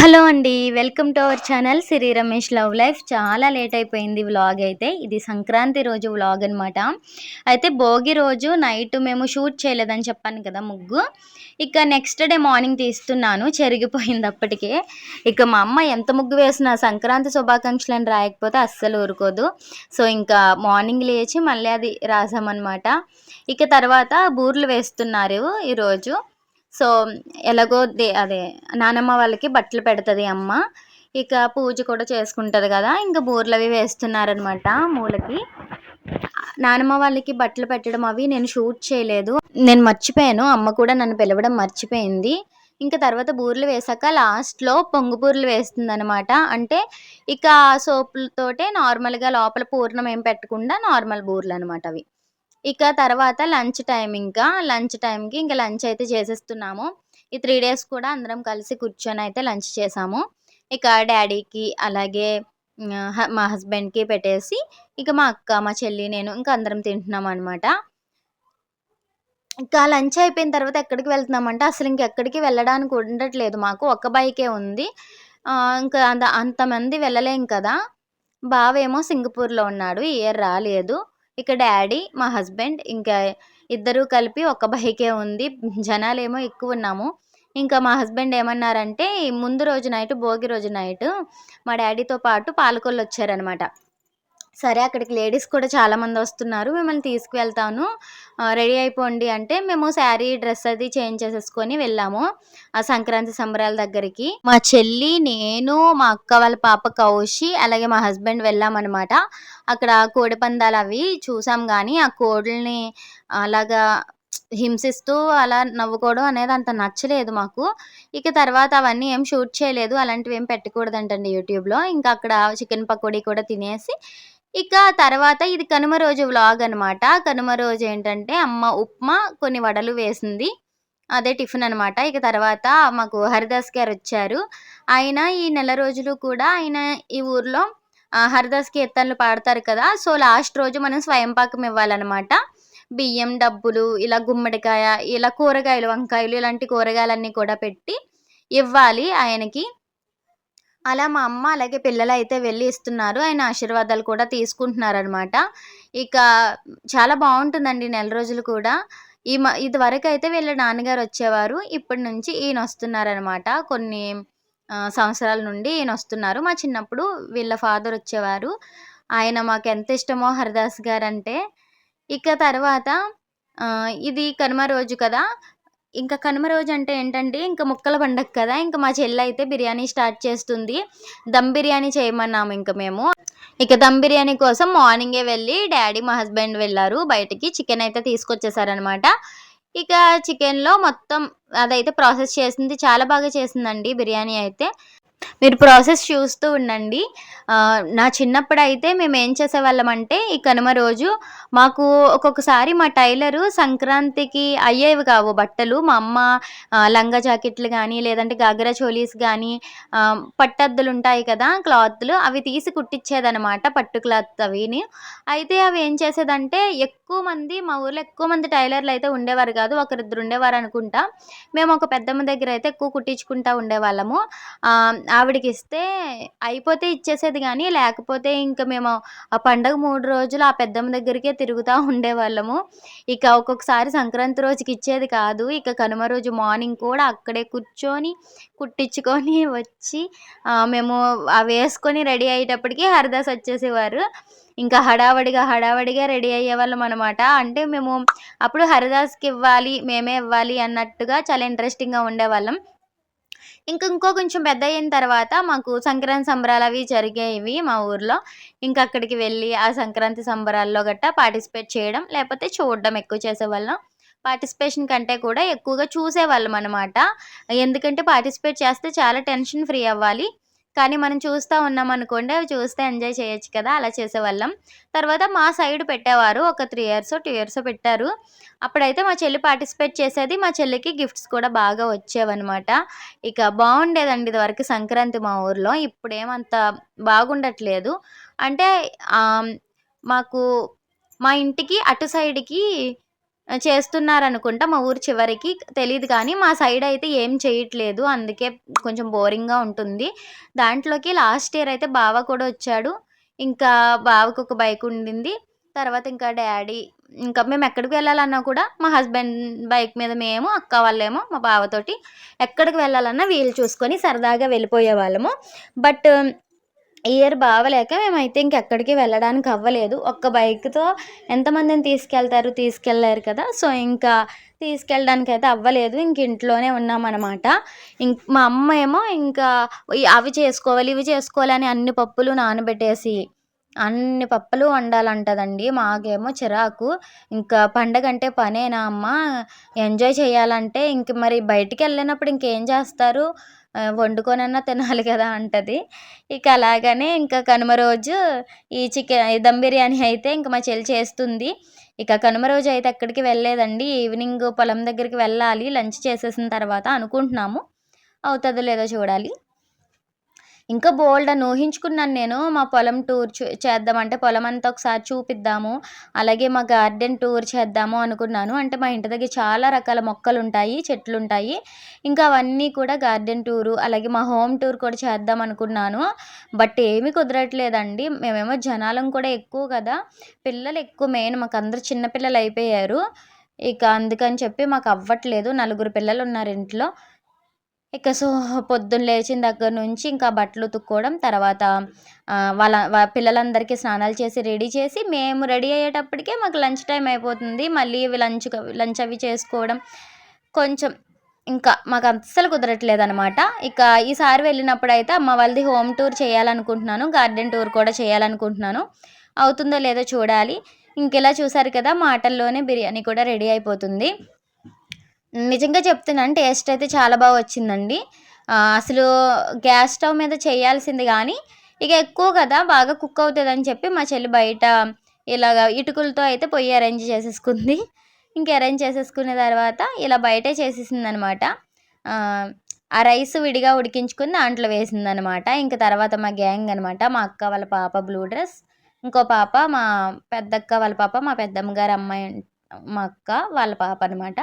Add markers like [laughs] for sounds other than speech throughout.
Hello అండి welcome to our channel Siri Ramesh love life. చాలా late అయిపోయింది vlog అయితే. ఇది సంక్రాంతి రోజు వ్లాగ్ అనమాట అయితే భోగి రోజు నైట్ మేము షూట్ చేయలేదని చెప్పాను కదా ముగ్గు. ఇక నెక్స్ట్ డే మార్నింగ్ తీస్తున్నాను చెరిగిపోయింది అప్పటికే. ఇక మా అమ్మ ఎంత ముగ్గు వేసినా సంక్రాంతి శుభాకాంక్షలు అని రాయకపోతే అస్సలు ఊరుకోదు. సో ఇంకా మార్నింగ్ లేచి మళ్ళీ అది రాసామన్నమాట. ఇక తర్వాత బూర్లు వేస్తున్నారు ఈరోజు. సో ఎలాగో దే అదే నానమ్మ వాళ్ళకి బట్టలు పెడుతుంది అమ్మ. ఇక పూజ కూడా చేసుకుంటుంది కదా ఇంకా బూర్లు అవి వేస్తున్నారనమాట మూలకి. నానమ్మ వాళ్ళకి బట్టలు పెట్టడం అవి నేను షూట్ చేయలేదు. నేను మర్చిపోయాను అమ్మ కూడా నన్ను పిలవడం మర్చిపోయింది. ఇంకా తర్వాత బూరెలు వేసాక లాస్ట్లో పొంగు బూర్లు వేస్తుంది అనమాట అంటే ఇక సోపులతోటే నార్మల్గా లోపల పూర్ణం ఏం పెట్టకుండా నార్మల్ బూర్లు అనమాట అవి. ఇక తర్వాత లంచ్ టైం ఇంకా లంచ్ టైంకి ఇంకా లంచ్ అయితే చేసేస్తున్నాము. ఈ త్రీ డేస్ కూడా అందరం కలిసి కూర్చొని అయితే లంచ్ చేసాము. ఇక డాడీకి అలాగే మా హస్బెండ్కి పెట్టేసి ఇక మా అక్క మా చెల్లి నేను ఇంకా అందరం తింటున్నాం అనమాట ఇంకా లంచ్ అయిపోయిన తర్వాత ఎక్కడికి వెళ్తున్నామంటే అసలు ఇంకెక్కడికి వెళ్ళడానికి ఉండట్లేదు మాకు. ఒక్క బైకే ఉంది. ఇంకా అంత అంతమంది వెళ్ళలేం కదా. బావేమో సింగపూర్లో ఉన్నాడు. ఇయర్ రాలేదు. ఇక డాడీ మా హస్బెండ్ ఇంకా ఇద్దరు కలిపి ఒక బైకే ఉంది. జనాలేమో ఎక్కువ ఉన్నాము. ఇంకా మా హస్బెండ్ ఏమన్నారంటే ముందు రోజు నైట్ భోగి రోజు నైట్ మా డాడీతో పాటు పాలకొల్లు వచ్చారనమాట సరే అక్కడికి లేడీస్ కూడా చాలామంది వస్తున్నారు. మిమ్మల్ని తీసుకువెళ్తాను. రెడీ అయిపోండి అంటే మేము శారీ డ్రెస్ అది చేంజ్ చేసేసుకొని వెళ్ళాము ఆ సంక్రాంతి సంబరాల దగ్గరికి. మా చెల్లి నేను మా అక్క వాళ్ళ పాప కౌషి అలాగే మా హస్బెండ్ వెళ్ళామన్నమాట. అక్కడ కోడి పందాలు అవి చూసాం కానీ ఆ కోడుల్ని అలాగా హింసిస్తూ అలా నవ్వుకోవడం అనేది అంత నచ్చలేదు మాకు. ఇక తర్వాత అవన్నీ ఏం షూట్ చేయలేదు. అలాంటివి ఏం పెట్టకూడదంటండి యూట్యూబ్లో. ఇంకా అక్కడ చికెన్ పకోడీ కూడా తినేసి ఇక తర్వాత ఇది కనుమ రోజు వ్లాగ్ అనమాట కనుమ రోజు ఏంటంటే అమ్మ ఉప్మా కొన్ని వడలు వేసింది. అదే టిఫిన్ అనమాట ఇక తర్వాత మాకు హరిదాస్ గారు వచ్చారు. ఆయన ఈ నెల రోజులు కూడా ఆయన ఈ ఊర్లో హరిదాస్ కీర్తనలు పాడతారు కదా. సో లాస్ట్ రోజు మనం స్వయం పాకం ఇవ్వాలన్నమాట. బియ్యం డబ్బులు ఇలా గుమ్మడికాయ ఇలా కూరగాయలు వంకాయలు ఇలాంటి కూరగాయలన్నీ కూడా పెట్టి ఇవ్వాలి ఆయనకి. అలా మా అమ్మ అలాగే పిల్లలు అయితే వెళ్ళి ఇస్తున్నారు. ఆయన ఆశీర్వాదాలు కూడా తీసుకుంటున్నారనమాట. ఇక చాలా బాగుంటుందండి నెల రోజులు కూడా. ఈ మ ఇదివరకు అయితే వీళ్ళ నాన్నగారు వచ్చేవారు. ఇప్పటి నుంచి ఈయన వస్తున్నారనమాట. కొన్ని సంవత్సరాల నుండి ఈయన వస్తున్నారు. మా చిన్నప్పుడు వీళ్ళ ఫాదర్ వచ్చేవారు. ఆయన మాకు ఎంత ఇష్టమో హరిదాస్ గారు అంటే ఇక తర్వాత ఇది కనుమ రోజు కదా. ఇంకా కనుమ రోజు అంటే ఏంటంటే ఇంకా ముక్కల పండగ కదా ఇంకా మా చెల్లి అయితే బిర్యానీ స్టార్ట్ చేస్తుంది. దమ్ బిర్యానీ చేయమన్నాము ఇంకా మేము. ఇక దమ్ బిర్యానీ కోసం మార్నింగే వెళ్ళి డాడీ మా హస్బెండ్ వెళ్ళారు. బయటికి చికెన్ అయితే తీసుకొచ్చేసారనమాట ఇక చికెన్లో మొత్తం అదైతే ప్రాసెస్ చేసింది చాలా బాగా చేసిందండి బిర్యానీ అయితే. మీరు ప్రాసెస్ చూస్తూ ఉండండి. నా చిన్నప్పుడు అయితే మేము ఏం చేసేవాళ్ళం అంటే ఈ కనుమ రోజు మాకు ఒక్కొక్కసారి మా టైలరు సంక్రాంతికి అయ్యేవి కావు బట్టలు. మా అమ్మ లంగా జాకెట్లు కానీ లేదంటే గాగ్రా చోలీస్ కానీ పట్టద్దులు ఉంటాయి కదా క్లాత్లు అవి తీసి కుట్టించేదనమాట పట్టు క్లాత్ అవిని. అయితే అవి ఏం చేసేదంటే ఎక్కువ మంది మా ఊర్లో ఎక్కువ మంది టైలర్లు అయితే ఉండేవారు కాదు ఒకరిద్దరు ఉండేవారు అనుకుంటా. మేము ఒక పెద్దమ్మ దగ్గర అయితే ఎక్కువ కుట్టించుకుంటా ఉండేవాళ్ళము. ఆవిడకి ఇస్తే అయిపోతే ఇచ్చేసేది కానీ లేకపోతే ఇంకా మేము ఆ పండగ మూడు రోజులు ఆ పెద్దమ్మ దగ్గరికే తిరుగుతూ ఉండేవాళ్ళము. ఇక ఒక్కొక్కసారి సంక్రాంతి రోజుకి ఇచ్చేది కాదు. ఇక కనుమ రోజు మార్నింగ్ కూడా అక్కడే కూర్చొని కుట్టించుకొని [laughs] వచ్చి మేము వేసుకొని రెడీ అయ్యేటప్పటికి హరిదాస్ వచ్చేసేవారు. ఇంకా హడావడిగా హడావడిగా రెడీ అయ్యేవాళ్ళం అనమాట అంటే మేము అప్పుడు హరిదాస్కి ఇవ్వాలి మేమే ఇవ్వాలి అన్నట్టుగా చాలా ఇంట్రెస్టింగ్గా ఉండేవాళ్ళం. ఇంక ఇంకో కొంచెం పెద్ద అయిన తర్వాత మాకు సంక్రాంతి సంబరాలు అవి జరిగేవి మా ఊర్లో. ఇంకా అక్కడికి వెళ్ళి ఆ సంక్రాంతి సంబరాల్లో గట్టా పార్టిసిపేట్ చేయడం లేకపోతే చూడడం ఎక్కువ చేసేవాళ్ళం. పార్టిసిపేషన్ కంటే కూడా ఎక్కువగా చూసేవాళ్ళం అనమాట ఎందుకంటే పార్టిసిపేట్ చేస్తే చాలా టెన్షన్ ఫ్రీ అవ్వాలి. కానీ మనం చూస్తూ ఉన్నాం అనుకోండి అవి చూస్తే ఎంజాయ్ చేయొచ్చు కదా అలా చేసేవాళ్ళం. తర్వాత మా సైడ్ పెట్టేవారు ఒక త్రీ ఇయర్స్ టూ ఇయర్స్ పెట్టారు. అప్పుడైతే మా చెల్లి పార్టిసిపేట్ చేసేది మా చెల్లికి గిఫ్ట్స్ కూడా బాగా వచ్చేవన్నమాట. ఇక బాగుండేదండి ఇదివరకు సంక్రాంతి మా ఊర్లో. ఇప్పుడేమంత బాగుండట్లేదు. అంటే మాకు మా ఇంటికి అటు సైడ్కి చేస్తున్నారనుకుంటా మా ఊరు చివరికి తెలియదు కానీ మా సైడ్ అయితే ఏం చేయట్లేదు. అందుకే కొంచెం బోరింగ్గా ఉంటుంది. దాంట్లోకి లాస్ట్ ఇయర్ అయితే బావ కూడా వచ్చాడు. ఇంకా బావకు ఒక బైక్ ఉండింది. తర్వాత ఇంకా డాడీ ఇంకా మేము ఎక్కడికి వెళ్ళాలన్నా కూడా మా హస్బెండ్ బైక్ మీద మేము అక్క వాళ్ళేమో మా బావతోటి ఎక్కడికి వెళ్ళాలన్నా వీలు చూసుకొని సరదాగా వెళ్ళిపోయే వాళ్ళము బట్ ఇయర్ బావలేక మేమైతే ఇంకెక్కడికి వెళ్ళడానికి అవ్వలేదు. ఒక్క బైక్తో ఎంతమందిని తీసుకెళ్తారు తీసుకెళ్ళారు కదా సో ఇంకా తీసుకెళ్ళడానికి అయితే అవ్వలేదు. ఇంక ఇంట్లోనే ఉన్నామన్నమాట. ఇంక మా అమ్మ ఏమో ఇంకా అవి చేసుకోవాలి ఇవి చేసుకోవాలని అన్ని పప్పులు నానబెట్టేసి అన్ని పప్పులు వండాలంటదండి. మాకేమో చిరాకు. ఇంకా పండగ అంటే పనేనా అమ్మ? ఎంజాయ్ చేయాలంటే ఇంక మరి బయటికి వెళ్ళినప్పుడు ఇంకేం చేస్తారు? వండుకొనన్నా తినాలి కదా అంటది. ఇక అలాగనే ఇంకా కనుమ రోజు ఈ చికెన్ దమ్ బిర్యానీ అయితే ఇంక మా చెల్లి చేస్తుంది. ఇక కనుమ రోజు అయితే ఎక్కడికి వెళ్ళలేదండి. ఈవినింగ్ పొలం దగ్గరికి వెళ్ళాలి. లంచ్ చేసేసిన తర్వాత అనుకుంటున్నాము. అవుతుందో లేదో చూడాలి. ఇంకా బోల్డ్ అని ఊహించుకున్నాను నేను. మా పొలం టూర్ చూ చేద్దామంటే పొలం అంతా ఒకసారి చూపిద్దాము. అలాగే మా గార్డెన్ టూర్ చేద్దాము అనుకున్నాను. అంటే మా ఇంటి దగ్గర చాలా రకాల మొక్కలు ఉంటాయి చెట్లు ఉంటాయి ఇంకా అవన్నీ కూడా గార్డెన్ టూరు అలాగే మా హోమ్ టూర్ కూడా చేద్దాం అనుకున్నాను. బట్ ఏమీ కుదరట్లేదండి. మేమేమో జనాలం కూడా ఎక్కువ కదా. పిల్లలు ఎక్కువ మెయిన్ మాకు అందరు చిన్నపిల్లలు అయిపోయారు. ఇక అందుకని చెప్పి మాకు అవ్వట్లేదు. నలుగురు పిల్లలు ఉన్నారు ఇంట్లో. ఇక సో పొద్దున్న లేచిన దగ్గర నుంచి ఇంకా బట్టలు ఉతుక్కోవడం తర్వాత వాళ్ళ పిల్లలందరికీ స్నానాలు చేసి రెడీ చేసి మేము రెడీ అయ్యేటప్పటికే మాకు లంచ్ టైం అయిపోతుంది. మళ్ళీ ఇవి లంచ్ లంచ్ అవి చేసుకోవడం కొంచెం ఇంకా మాకు అస్సలు కుదరట్లేదు అనమాట ఇక ఈసారి వెళ్ళినప్పుడు అయితే అమ్మ వాళ్ళది హోమ్ టూర్ చేయాలనుకుంటున్నాను. గార్డెన్ టూర్ కూడా చేయాలనుకుంటున్నాను. అవుతుందో లేదో చూడాలి. ఇంకెలా చూసారు కదా మాటల్లోనే బిర్యానీ కూడా రెడీ అయిపోతుంది. నిజంగా చెప్తున్నాను టేస్ట్ అయితే చాలా బాగా వచ్చిందండి. అసలు గ్యాస్ స్టవ్ మీద చేయాల్సింది కానీ ఇక ఎక్కువ కదా బాగా కుక్ అవుతుంది అని చెప్పి మా చెల్లి బయట ఇలాగ ఇటుకలతో అయితే పొయ్యి అరేంజ్ చేసేసుకుంది. ఇంకా అరేంజ్ చేసేసుకున్న తర్వాత ఇలా బయటే చేసేసింది అనమాట ఆ రైస్ విడిగా ఉడికించుకుని దాంట్లో వేసిందనమాట. ఇంక తర్వాత మా గ్యాంగ్ అనమాట మా అక్క వాళ్ళ పాప బ్లూ డ్రెస్ ఇంకో పాప మా పెద్దక్క వాళ్ళ పాప మా పెద్దమ్మ గారు అమ్మాయి మా అక్క వాళ్ళ పాప అనమాట.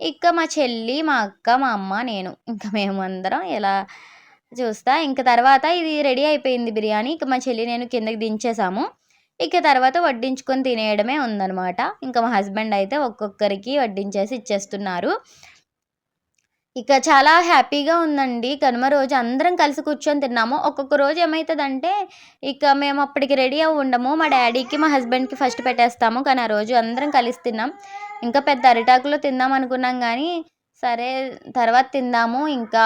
ఇక మా చెల్లి మా అక్క మా అమ్మ నేను ఇంకా మేము అందరం ఇలా చూస్తా. ఇంక తర్వాత ఇది రెడీ అయిపోయింది బిర్యానీ. ఇక మా చెల్లి నేను కిందకి దించేసాము. ఇక తర్వాత వడ్డించుకొని తినేయడమే ఉందనమాట ఇంకా మా హస్బెండ్ అయితే ఒక్కొక్కరికి వడ్డించేసి ఇచ్చేస్తున్నారు. ఇక చాలా హ్యాపీగా ఉందండి. కనుమ రోజు అందరం కలిసి కూర్చొని తిన్నాము. ఒక్కొక్క రోజు ఏమవుతుందంటే ఇక మేము అప్పటికి రెడీ అవి ఉండము. మా డాడీకి మా హస్బెండ్కి ఫస్ట్ పెట్టేస్తాము. కానీ ఆ రోజు అందరం కలిసి తిన్నాం. ఇంకా పెద్ద అరిటాకులో తిందాం అనుకున్నాం కానీ సరే తర్వాత తిందాము. ఇంకా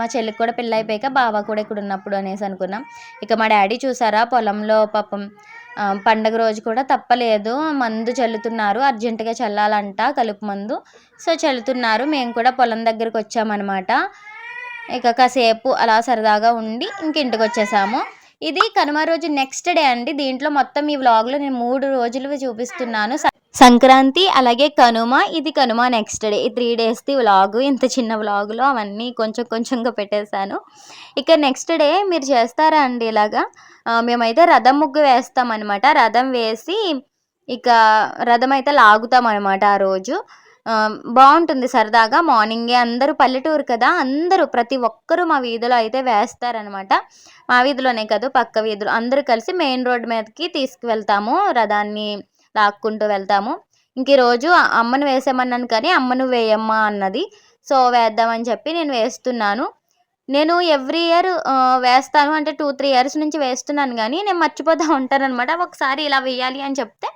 మా చెల్లికి కూడా పెళ్ళి అయిపోయాక బావ కూడా ఇక్కడ ఉన్నప్పుడు అనేసి అనుకున్నాం. ఇక మా డాడీ చూసారా పొలంలో పాపం పండగ రోజు కూడా తప్పలేదు. మందు చల్లుతున్నారు. అర్జెంటుగా చల్లాలంట కలుపు మందు. సో చల్లుతున్నారు. మేము కూడా పొలం దగ్గరికి వచ్చామన్నమాట. ఇక కాసేపు అలా సరదాగా ఉండి ఇంక ఇంటికి వచ్చేసాము. ఇది కనుమ రోజు నెక్స్ట్ డే అండి. దీంట్లో మొత్తం ఈ వ్లాగ్లో నేను మూడు రోజులు చూపిస్తున్నాను. సంక్రాంతి అలాగే కనుమ. ఇది కనుమ నెక్స్ట్ డే ఈ త్రీ డేస్ది వ్లాగ్ ఇంత చిన్న వ్లాగ్లో అవన్నీ కొంచెం కొంచెంగా పెట్టేశాను. ఇక నెక్స్ట్ డే మీరు చేస్తారా అండి ఇలాగా? మేమైతే రథం ముగ్గు వేస్తామన్నమాట. రథం వేసి ఇక రథం అయితే లాగుతాం అనమాట ఆ రోజు. బాగుంటుంది సరదాగా. మార్నింగే అందరూ పల్లెటూరు కదా అందరూ ప్రతి ఒక్కరూ మా వీధిలో అయితే వేస్తారనమాట మా వీధిలోనే కాదు పక్క వీధులు. అందరూ కలిసి మెయిన్ రోడ్ మీదకి తీసుకువెళ్తాము. రథాన్ని లాక్కుంటూ వెళ్తాము. ఇంక ఈరోజు అమ్మను వేసేమన్నాను కానీ అమ్మను వేయమ్మా అన్నది. సో వేద్దామని చెప్పి నేను వేస్తున్నాను. నేను ఎవ్రీ ఇయర్ వేస్తాను. అంటే టూ త్రీ ఇయర్స్ నుంచి వేస్తున్నాను కానీ నేను మర్చిపోతూ ఉంటాను అనమాట ఒకసారి ఇలా వేయాలి అని చెప్తే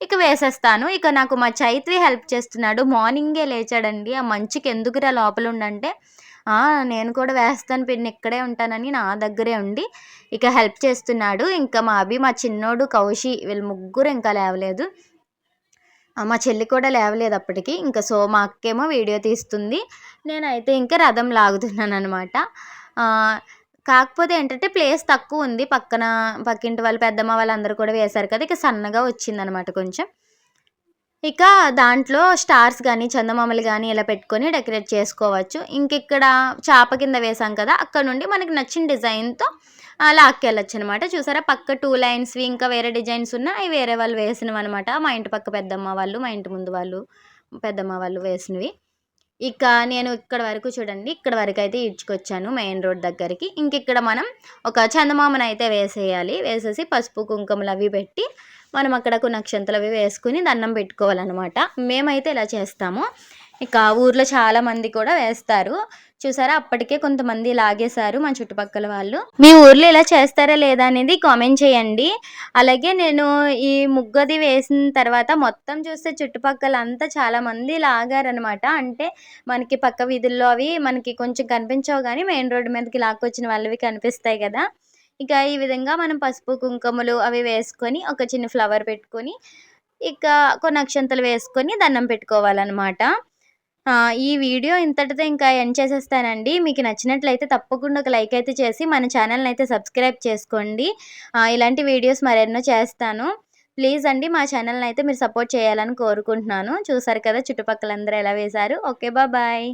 ఇక వేసేస్తాను. ఇక నాకు మా చైత్రి హెల్ప్ చేస్తున్నాడు. మార్నింగే లేచాడండి. ఆ మంచుకి ఎందుకురా లోపల ఉండంటే నేను కూడా వేస్తాను పిన్ని ఇక్కడే ఉంటానని నా దగ్గరే ఉండి ఇక హెల్ప్ చేస్తున్నాడు. ఇంకా మా అభి మా చిన్నోడు కౌశి వీళ్ళు ముగ్గురు ఇంకా లేవలేదు. మా చెల్లి కూడా లేవలేదు అప్పటికి. ఇంకా సో మా అక్కేమో వీడియో తీస్తుంది. నేనైతే ఇంకా రథం లాగుతున్నాను అనమాట కాకపోతే ఏంటంటే ప్లేస్ తక్కువ ఉంది. పక్కన పక్కింటి వాళ్ళు పెద్దమ్మ వాళ్ళందరూ కూడా వేశారు కదా ఇక సన్నగా వచ్చిందనమాట కొంచెం. ఇక దాంట్లో స్టార్స్ కానీ చందమామలు కానీ ఇలా పెట్టుకొని డెకరేట్ చేసుకోవచ్చు. ఇంకిక్కడ చేప చాప కింద వేసాం కదా అక్కడ నుండి మనకి నచ్చిన డిజైన్తో లాక్కెళ్ళచ్చు అనమాట చూసారా? పక్క టూ లైన్స్వి ఇంకా వేరే డిజైన్స్ ఉన్నాయి అవి వేరే వాళ్ళు వేసినవి అనమాట మా ఇంటి పక్క పెద్దమ్మ వాళ్ళు మా ఇంటి ముందు వాళ్ళు పెద్దమ్మ వాళ్ళు వేసినవి. ఇక నేను ఇక్కడ వరకు చూడండి. ఇక్కడ వరకు అయితే ఇడ్చుకొచ్చాను మెయిన్ రోడ్ దగ్గరికి. ఇంక ఇక్కడ మనం ఒక చందమామను అయితే వేసేయాలి. వేసేసి పసుపు కుంకుమలు అవి పెట్టి మనం అక్కడ కొన్ని అక్షంతలు అవి వేసుకుని దండం పెట్టుకోవాలన్నమాట. మేమైతే ఇలా చేస్తాము. ఇక ఊర్లో చాలామంది కూడా వేస్తారు. చూసారా? అప్పటికే కొంతమంది లాగేశారు మా చుట్టుపక్కల వాళ్ళు. మీ ఊర్లో ఇలా చేస్తారా లేదా అనేది కామెంట్ చేయండి. అలాగే నేను ఈ ముగ్గది వేసిన తర్వాత మొత్తం చూస్తే చుట్టుపక్కల అంతా చాలా మంది లాగారనమాట అంటే మనకి పక్క వీధుల్లో అవి మనకి కొంచెం కనిపించవు కానీ మెయిన్ రోడ్డు మీదకి లాక్కొచ్చిన వాళ్ళవి కనిపిస్తాయి కదా. ఇక ఈ విధంగా మనం పసుపు కుంకుమలు అవి వేసుకొని ఒక చిన్న ఫ్లవర్ పెట్టుకొని ఇక కొన్ని అక్షంతలు వేసుకొని దండం పెట్టుకోవాలన్నమాట. ఈ వీడియో ఇంతటితో ఇంకా ఎండ్ చేసేస్తానండి. మీకు నచ్చినట్లయితే తప్పకుండా ఒక లైక్ అయితే చేసి మన ఛానల్ని అయితే సబ్స్క్రైబ్ చేసుకోండి. ఇలాంటి వీడియోస్ మరెన్నో చేస్తాను. ప్లీజ్ అండి మా ఛానల్ని అయితే మీరు సపోర్ట్ చేయాలని కోరుకుంటున్నాను. చూసారు కదా చుట్టుపక్కలందరూ ఎలా వేశారు. Okay bye.